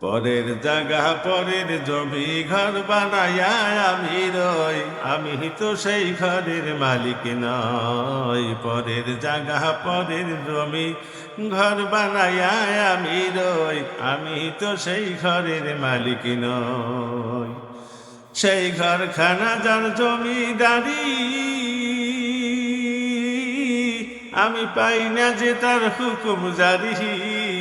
পরের জায়গা, পরের জমি ঘর বানায়া আমি রই। আমি তো সেই ঘরের মালিক নই। পরের জায়গা, পরের জমি ঘর বানায়া আমি রই। আমি তো সেই ঘরের মালিক নই। সেই ঘরখানা যার জমিদারি, আমি পাই না যে তার হুকুম জারি।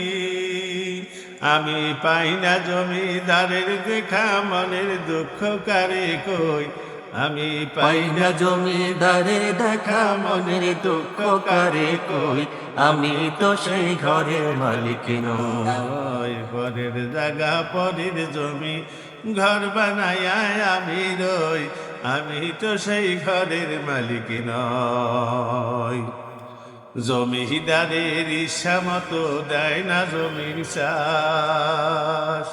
আমি পাই না জমিদারের দেখা, মনের দুঃখ কারে কই? আমি পাই না জমিদারে দেখা, মনের দুঃখ করে কই? আমি তো সেই ঘরের মালিক নয় পরের জায়গা, পরের জমি, ঘর বানায় আমি রই। আমি তো সেই ঘরের মালিক নয় জমিদারের ইচ্ছা মতো দেয় না জমির চাষ।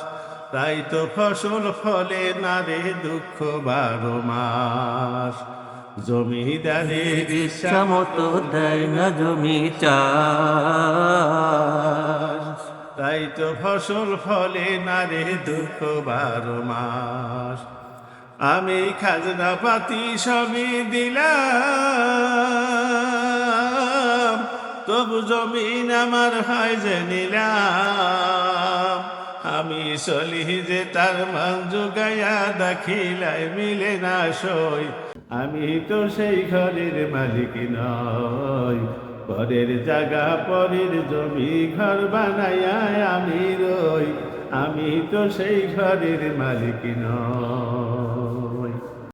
তাই তো ফসল ফলে না রে দুঃখ বারো মাস। জমিদারের ইচ্ছা মতো দেয় না জমি চাষ। তাই তো ফসল ফলে না রে দুঃখ বারো মাস। আমি খাজনা পাতি সবই দিলাম। তবু জমিন আমার হয় যে নিলাম। আমি চলি যে তার মান যোগাইয়া দেখিলাই মিলে না সই। আমি তো সেই ঘরের মালিক নই। পরের জায়গা, পরের জমি, ঘর বানাইয়া আমি রই। আমি তো সেই ঘরের মালিক নই।